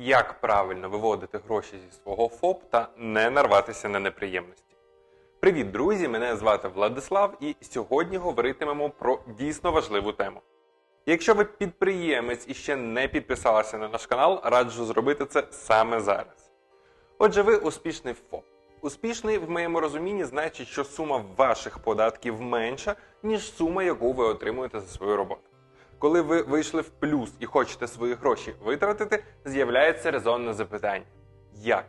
як правильно виводити гроші зі свого ФОП та не нарватися на неприємності. Привіт, друзі! Мене звати Владислав, і сьогодні говоритимемо про дійсно важливу тему. Якщо ви підприємець і ще не підписалися на наш канал, раджу зробити це саме зараз. Отже, ви успішний ФОП. Успішний в моєму розумінні значить, що сума ваших податків менша, ніж сума, яку ви отримуєте за свою роботу. Коли ви вийшли в плюс і хочете свої гроші витратити, з'являється резонне запитання: як?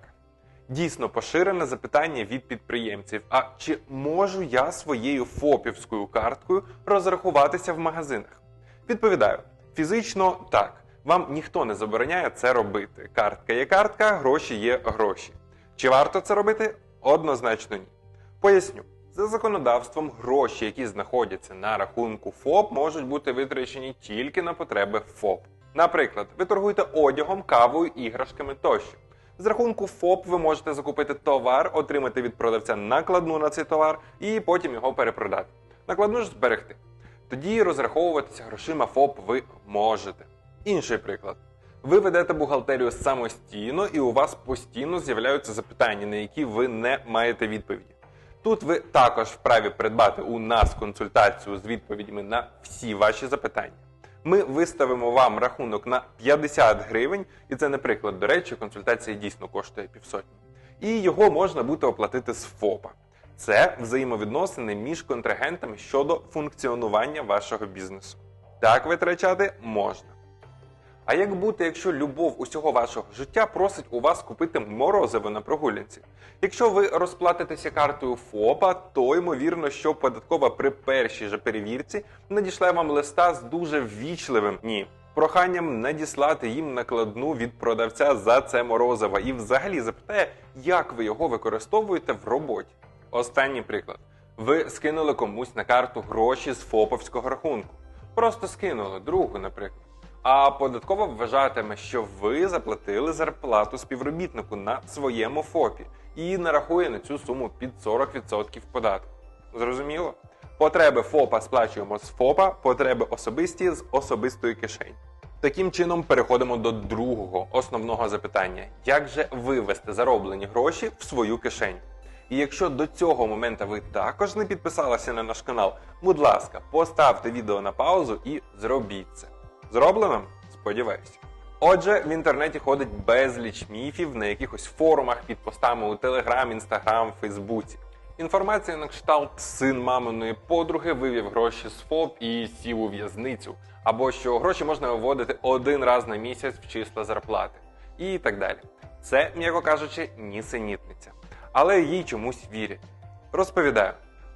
Дійсно поширене запитання від підприємців: а чи можу я своєю ФОПівською карткою розрахуватися в магазинах? Відповідаю: фізично так. Вам ніхто не забороняє це робити. Картка є картка, гроші є гроші. Чи варто це робити? Однозначно ні. Поясню. За законодавством, гроші, які знаходяться на рахунку ФОП, можуть бути витрачені тільки на потреби ФОП. Наприклад, ви торгуєте одягом, кавою, іграшками тощо. З рахунку ФОП ви можете закупити товар, отримати від продавця накладну на цей товар і потім його перепродати. Накладну ж зберегти. Тоді розраховуватися грошима ФОП ви можете. Інший приклад. Ви ведете бухгалтерію самостійно, і у вас постійно з'являються запитання, на які ви не маєте відповіді. Тут ви також вправі придбати у нас консультацію з відповідями на всі ваші запитання. Ми виставимо вам рахунок на 50 гривень, і це не приклад. До речі, консультація дійсно коштує півсотні. І його можна буде оплатити з ФОПа. Це взаємовідносини між контрагентами щодо функціонування вашого бізнесу. Так витрачати можна. А як бути, якщо любов усього вашого життя просить у вас купити морозиво на прогулянці? Якщо ви розплатитеся картою ФОПа, то ймовірно, що податкова при першій же перевірці надішле вам листа з дуже ввічливим ні. Проханням надіслати їм накладну від продавця за це морозиво і взагалі запитає, як ви його використовуєте в роботі. Останній приклад: ви скинули комусь на карту гроші з ФОПовського рахунку. Просто скинули другу, наприклад. А податкова вважатиме, що ви заплатили зарплату співробітнику на своєму ФОПі і нарахує на цю суму під 40% податку. Зрозуміло? Потреби ФОПа сплачуємо з ФОПа, потреби особисті з особистої кишені. Таким чином переходимо до другого основного запитання: як же вивести зароблені гроші в свою кишеню? І якщо до цього моменту ви також не підписалися на наш канал, будь ласка, поставте відео на паузу і зробіть це. Зроблено? Сподіваюся. Отже, в інтернеті ходить безліч міфів на якихось форумах під постами у Телеграм, Інстаграм, Фейсбуці. Інформація на кшталт син маминої подруги вивів гроші з ФОП і сів у в'язницю, або що гроші можна виводити один раз на місяць в числа зарплати, і так далі. Це, м'яко кажучи, нісенітниця. Але їй чомусь вірять. Розповідаю.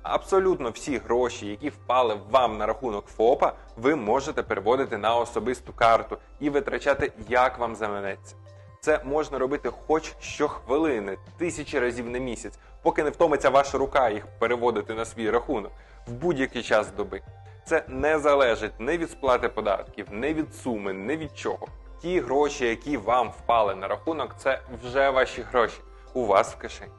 Абсолютно всі гроші, які впали вам на рахунок ФОПа, ви можете переводити на особисту карту і витрачати, як вам заманеться. Це можна робити хоч щохвилини, тисячі разів на місяць, поки не втомиться ваша рука їх переводити на свій рахунок в будь-який час доби. Це не залежить не від сплати податків, не від суми, не від чого. Ті гроші, які вам впали на рахунок, це вже ваші гроші у вас в кишені.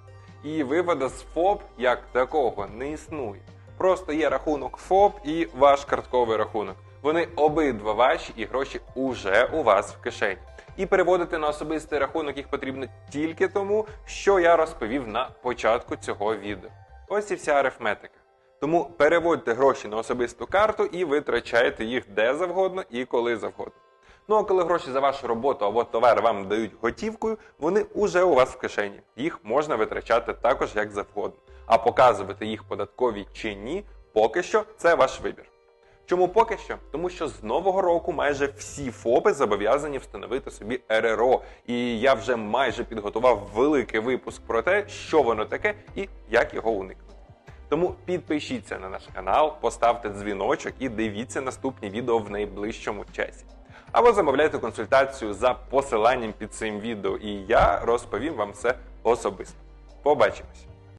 І вивода з ФОП як такого не існує. Просто є рахунок ФОП і ваш картковий рахунок. Вони обидва ваші і гроші уже у вас в кишені. І переводити на особистий рахунок їх потрібно тільки тому, що я розповів на початку цього відео. Ось і вся арифметика. Тому переводьте гроші на особисту карту і витрачайте їх де завгодно і коли завгодно. Ну а коли гроші за вашу роботу або товар вам дають готівкою, вони уже у вас в кишені. Їх можна витрачати також як завгодно. А показувати їх податкові чи ні, поки що це ваш вибір. Чому поки що? Тому що з нового року майже всі ФОПи зобов'язані встановити собі РРО, і я вже майже підготував великий випуск про те, що воно таке і як його уникнути. Тому підпишіться на наш канал, поставте дзвіночок і дивіться наступні відео в найближчому часі. Або замовляйте консультацію за посиланням під цим відео, і я розповім вам все особисто. Побачимось!